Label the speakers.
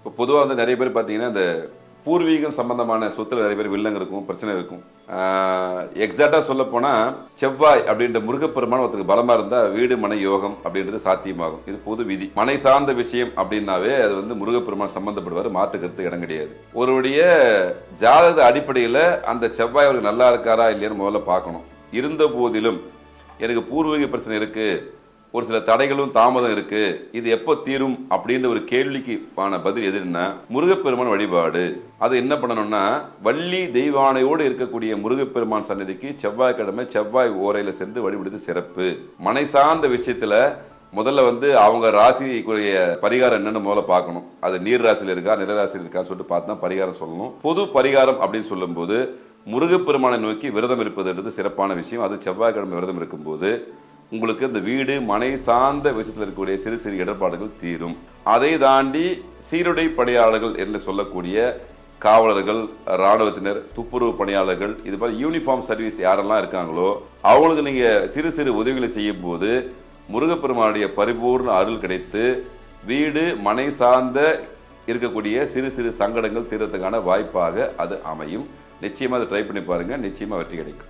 Speaker 1: இப்போ பொதுவாக வந்து நிறைய பேர் பார்த்தீங்கன்னா இந்த பூர்வீகம் சம்பந்தமான சொத்துல நிறைய பேர் வில்லங்க இருக்கும் பிரச்சனை இருக்கும். எக்ஸாக்டாக சொல்ல போனால் செவ்வாய் அப்படின்ற முருகப்பெருமான் ஒருத்தருக்கு பலமாக இருந்தால் வீடு மனை யோகம் அப்படின்றது சாத்தியமாகும். இது பொது விதி. மனை சார்ந்த விஷயம் அப்படின்னாவே அது வந்து முருகப்பெருமான் சம்மந்தப்படுவார் மாற்றுக்கிறது இடம் கிடையாது. ஒருவருடைய ஜாதக அடிப்படையில் அந்த செவ்வாய் அவருக்கு நல்லா இருக்காரா இல்லையான்னு முதல்ல பார்க்கணும். இருந்த போதிலும் எனக்கு பூர்வீக பிரச்சனை இருக்குது ஒரு சில தடைகளும் தாமதம் இருக்கு. இது எப்போ தீரும் அப்படின்ற ஒரு கேள்விக்கு ஆன பதில் எதுன்னா முருகப்பெருமான் வழிபாடு. அது என்ன பண்ணணும்னா வள்ளி தெய்வானையோடு இருக்கக்கூடிய முருகப்பெருமான் சன்னதிக்கு செவ்வாய்க்கிழமை செவ்வாய் ஓரையில் சென்று வழிபடுறது சிறப்பு. மனை சார்ந்த விஷயத்துல முதல்ல வந்து அவங்க ராசிக்குரிய பரிகாரம் என்னன்னு முதல்ல பார்க்கணும். அது நீர் ராசியில் இருக்கா நில ராசியில் இருக்கான்னு சொல்லிட்டு பார்த்து தான் பரிகாரம் சொல்லணும். பொது பரிகாரம் அப்படின்னு சொல்லும்போது முருகப்பெருமானை நோக்கி விரதம் இருப்பதுன்றது சிறப்பான விஷயம். அது செவ்வாய்க்கிழமை விரதம் இருக்கும்போது உங்களுக்கு இந்த வீடு மனை சார்ந்த விஷயத்தில் இருக்கக்கூடிய சிறு சிறு இடர்பாடுகள் தீரும். அதை தாண்டி சீருடை பணியாளர்கள் என்று சொல்லக்கூடிய காவலர்கள் இராணுவத்தினர் துப்புரவு பணியாளர்கள் இது மாதிரி யூனிஃபார்ம் சர்வீஸ் யாரெல்லாம் இருக்காங்களோ அவங்களுக்கு நீங்கள் சிறு சிறு உதவிகளை செய்யும் போது முருகப்பெருமானுடைய பரிபூர்ண அருள் கிடைத்து வீடு மனை சார்ந்த இருக்கக்கூடிய சிறு சிறு சங்கடங்கள் தீரத்துக்கான வாய்ப்பாக அது அமையும். நிச்சயமாக அதை ட்ரை பண்ணி பாருங்கள் நிச்சயமாக வெற்றி கிடைக்கும்.